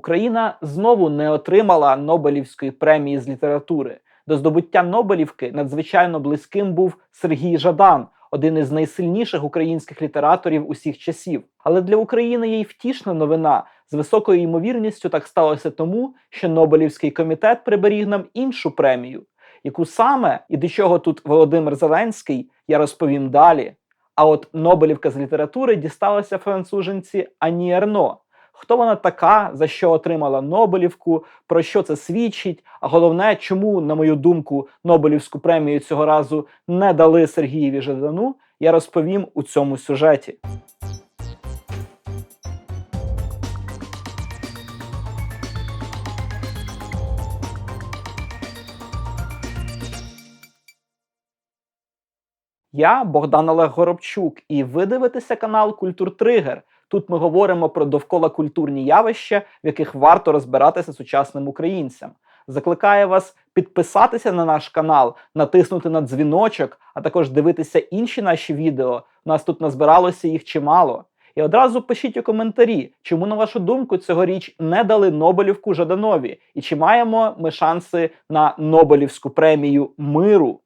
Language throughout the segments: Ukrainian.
Україна знову не отримала Нобелівської премії з літератури. До здобуття Нобелівки надзвичайно близьким був Сергій Жадан, один із найсильніших українських літераторів усіх часів. Але для України є й втішна новина. З високою ймовірністю так сталося тому, що Нобелівський комітет приберіг нам іншу премію, яку саме і до чого тут Володимир Зеленський, я розповім далі. А от Нобелівка з літератури дісталася француженці Ані Ерно. Хто вона така, за що отримала Нобелівку, про що це свідчить? А головне, чому, на мою думку, Нобелівську премію цього разу не дали Сергієві Жадану, я розповім у цьому сюжеті. Я Богдан Олег Горобчук, і ви дивитеся канал Культур Тригер. Тут ми говоримо про довкола культурні явища, в яких варто розбиратися сучасним українцям. Закликаю вас підписатися на наш канал, натиснути на дзвіночок, а також дивитися інші наші відео. У нас тут назбиралося їх чимало. І одразу пишіть у коментарі, чому, на вашу думку, цьогоріч не дали Нобелівку Жаданові, і чи маємо ми шанси на Нобелівську премію миру.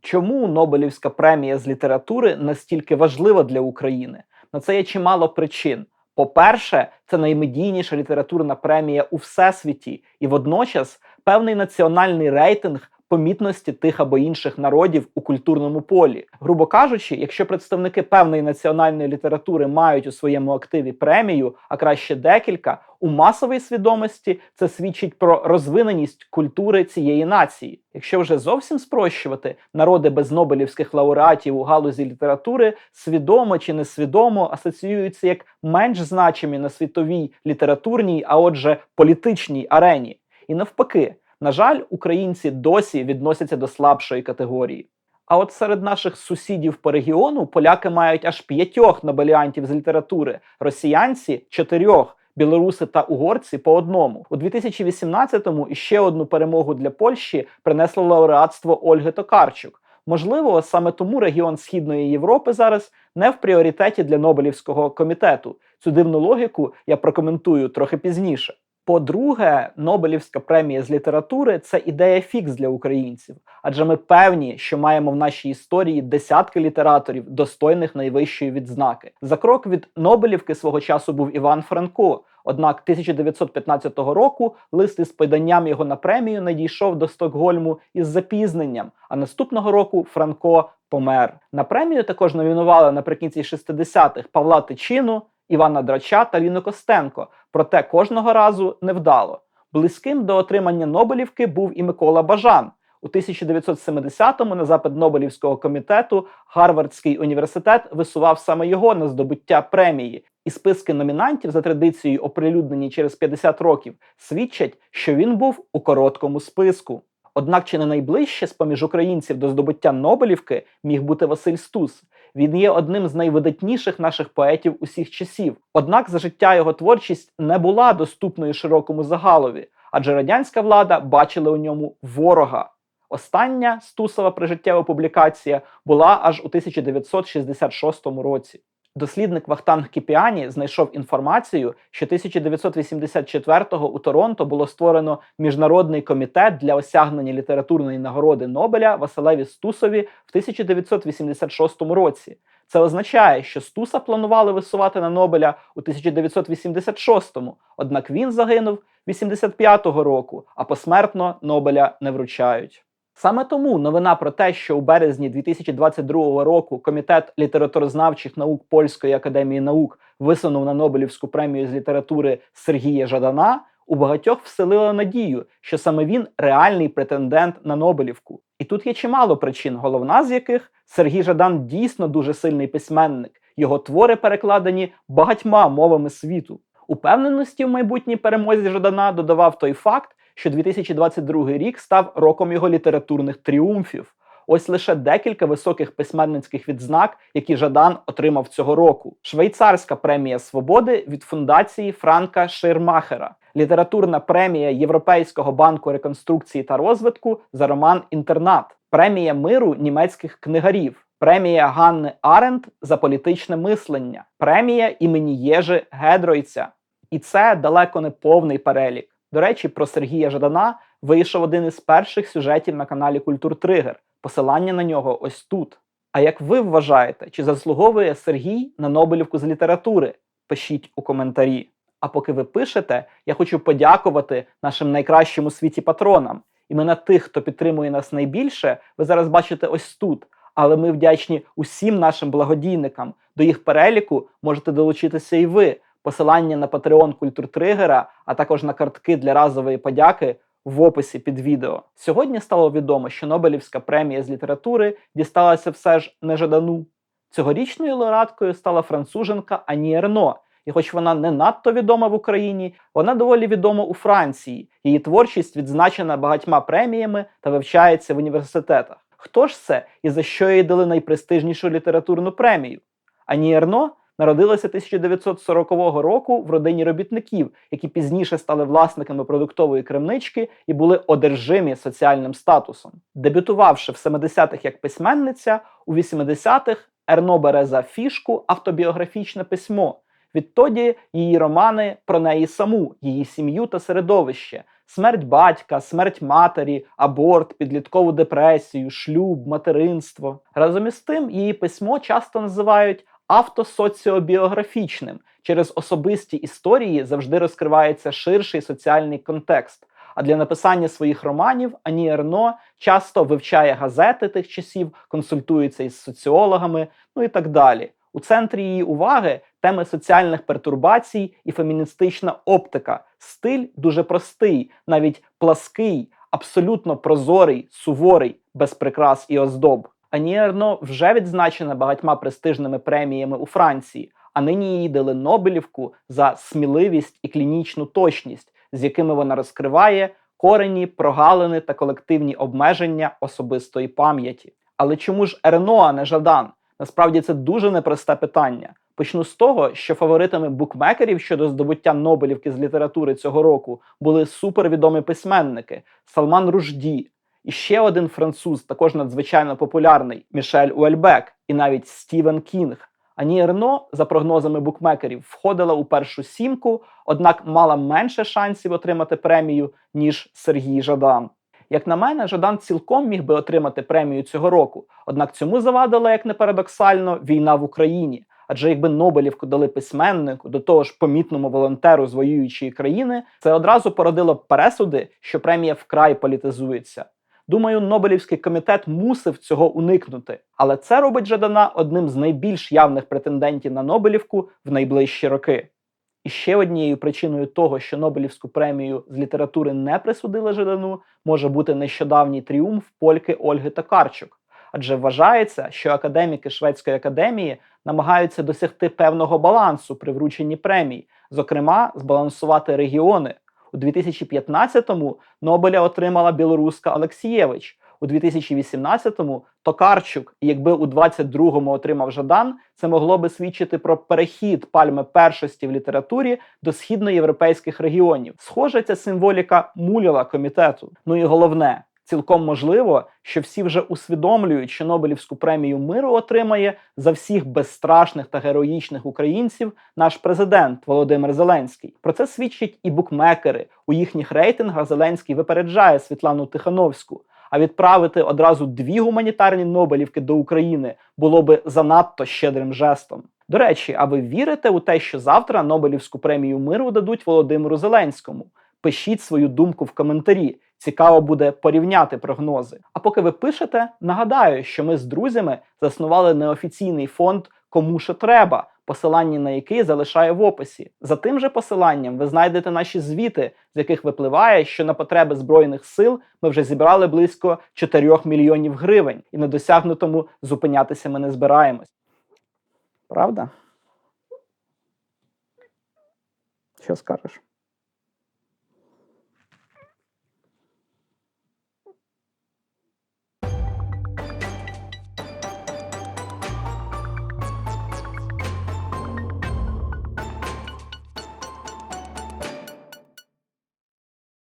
Чому Нобелівська премія з літератури настільки важлива для України? На це є чимало причин. По-перше, це наймедійніша літературна премія у всесвіті, і водночас певний національний рейтинг помітності тих або інших народів у культурному полі. Грубо кажучи, якщо представники певної національної літератури мають у своєму активі премію, а краще декілька, у масовій свідомості це свідчить про розвиненість культури цієї нації. Якщо вже зовсім спрощувати, народи без нобелівських лауреатів у галузі літератури свідомо чи несвідомо асоціюються як менш значимі на світовій літературній, а отже, політичній арені. І навпаки. На жаль, українці досі відносяться до слабшої категорії. А от серед наших сусідів по регіону поляки мають аж п'ятьох нобеліантів з літератури, росіянці чотирьох, білоруси та угорці по одному. У 2018-му іще одну перемогу для Польщі принесло лауреатство Ольги Токарчук. Можливо, саме тому регіон Східної Європи зараз не в пріоритеті для Нобелівського комітету. Цю дивну логіку я прокоментую трохи пізніше. По-друге, Нобелівська премія з літератури це ідея фікс для українців, адже ми певні, що маємо в нашій історії десятки літераторів, достойних найвищої відзнаки. За крок від Нобелівки свого часу був Іван Франко. Однак 1915 року лист із поданням його на премію надійшов до Стокгольму із запізненням. А наступного року Франко помер. На премію також номінували наприкінці 60-х Павла Тичину. Івана Драча та Ліну Костенко, проте кожного разу невдало. Близьким до отримання Нобелівки був і Микола Бажан. У 1970-му на запит Нобелівського комітету Гарвардський університет висував саме його на здобуття премії, і списки номінантів за традицією, оприлюднені через 50 років, свідчать, що він був у короткому списку. Однак чи не найближче з поміж українців до здобуття Нобелівки міг бути Василь Стус. Він є одним з найвидатніших наших поетів усіх часів. Однак за життя його творчість не була доступною широкому загалові, адже радянська влада бачила у ньому ворога. Остання Стусова прижиттєва публікація була аж у 1966 році. Дослідник Вахтанг Кіпіані знайшов інформацію, що 1984-го у Торонто було створено міжнародний комітет для осягнення літературної нагороди Нобеля Василеві Стусові в 1986 році. Це означає, що Стуса планували висувати на Нобеля у 1986-му, однак він загинув 85-го року, а посмертно Нобеля не вручають. Саме тому новина про те, що у березні 2022 року комітет літературознавчих наук Польської академії наук висунув на Нобелівську премію з літератури Сергія Жадана, у багатьох вселила надію, що саме він реальний претендент на Нобелівку. І тут є чимало причин, головна з яких Сергій Жадан дійсно дуже сильний письменник. Його твори перекладені багатьма мовами світу. Упевненості в майбутній перемозі Жадана додавав той факт, що 2022 рік став роком його літературних тріумфів. Ось лише декілька високих письменницьких відзнак, які Жадан отримав цього року. Швейцарська премія свободи від фундації Франка Ширмахера, літературна премія Європейського банку реконструкції та розвитку за роман Інтернат, премія миру німецьких книгарів, премія Ганни Аренд за політичне мислення, премія імені Єжи Гедройця. І це далеко не повний перелік. До речі, про Сергія Жадана вийшов один із перших сюжетів на каналі Культур Тригер. Посилання на нього ось тут. А як ви вважаєте, чи заслуговує Сергій на Нобелівку з літератури? Пишіть у коментарі. А поки ви пишете, я хочу подякувати нашим найкращим у світі патронам. Імена тих, хто підтримує нас найбільше, ви зараз бачите ось тут. Але ми вдячні усім нашим благодійникам. До їх переліку можете долучитися і ви. Посилання на Patreon Культур Тригера, а також на картки для разової подяки в описі під відео. Сьогодні стало відомо, що Нобелівська премія з літератури дісталася все ж не Жадану. Цьогорічною лауреаткою стала француженка Ані Ерно. І хоч вона не надто відома в Україні, вона доволі відома у Франції. Її творчість відзначена багатьма преміями та вивчається в університетах. Хто ж це і за що їй дали найпрестижнішу літературну премію? Ані Ерно народилася 1940 року в родині робітників, які пізніше стали власниками продуктової крамнички і були одержимі соціальним статусом. Дебютувавши в 70-х як письменниця, у 80-х Ерно бере за фішку автобіографічне письмо. Відтоді її романи про неї саму, її сім'ю та середовище, смерть батька, смерть матері, аборт, підліткову депресію, шлюб, материнство. Разом із тим, її письмо часто називають автосоціобіографічним. Через особисті історії завжди розкривається ширший соціальний контекст. А для написання своїх романів Ані Ерно часто вивчає газети тих часів, консультується із соціологами, ну і так далі. У центрі її уваги теми соціальних пертурбацій і феміністична оптика. Стиль дуже простий, навіть плаский, абсолютно прозорий, суворий, без прикрас і оздоб. Ані Ерно вже відзначена багатьма престижними преміями у Франції, а нині їй дали Нобелівку за сміливість і клінічну точність, з якими вона розкриває корені, прогалини та колективні обмеження особистої пам'яті. Але чому ж Ерно, а не Жадан? Насправді це дуже непросте питання. Почну з того, що фаворитами букмекерів щодо здобуття Нобелівки з літератури цього року були супервідомі письменники Салман Ружді, і ще один француз, також надзвичайно популярний Мішель Уельбек, і навіть Стівен Кінг. Ані Ерно, за прогнозами букмекерів, входила у першу сімку, однак мала менше шансів отримати премію, ніж Сергій Жадан. Як на мене, Жадан цілком міг би отримати премію цього року. Однак цьому завадила, як не парадоксально, війна в Україні. Адже якби Нобелівку дали письменнику, до того ж помітному волонтеру з воюючої країни, це одразу породило пересуди, що премія вкрай політизується. Думаю, Нобелівський комітет мусив цього уникнути, але це робить Жадана одним з найбільш явних претендентів на Нобелівку в найближчі роки. І ще однією причиною того, що Нобелівську премію з літератури не присудили Жадану, може бути нещодавній тріумф польки Ольги Токарчук. Адже вважається, що академіки Шведської академії намагаються досягти певного балансу при врученні премій, зокрема, збалансувати регіони. У 2015-му Нобеля отримала білоруска Олексієвич, у 2018-му Токарчук, і якби у 22-му отримав Жадан, це могло би свідчити про перехід пальми першості в літературі до східноєвропейських регіонів. Схоже, ця символіка муляла комітету. Ну і головне. Цілком можливо, що всі вже усвідомлюють, що Нобелівську премію миру отримає за всіх безстрашних та героїчних українців наш президент Володимир Зеленський. Про це свідчать і букмекери. У їхніх рейтингах Зеленський випереджає Світлану Тихановську. А відправити одразу дві гуманітарні Нобелівки до України було би занадто щедрим жестом. До речі, а ви вірите у те, що завтра Нобелівську премію миру дадуть Володимиру Зеленському? Пишіть свою думку в коментарі. Цікаво буде порівняти прогнози. А поки ви пишете, нагадаю, що ми з друзями заснували неофіційний фонд Кому що треба, посилання на який залишаю в описі. За тим же посиланням ви знайдете наші звіти, з яких випливає, що на потреби збройних сил ми вже зібрали близько 4 мільйонів гривень, і на досягнутому зупинятися ми не збираємось. Правда? Що скажеш?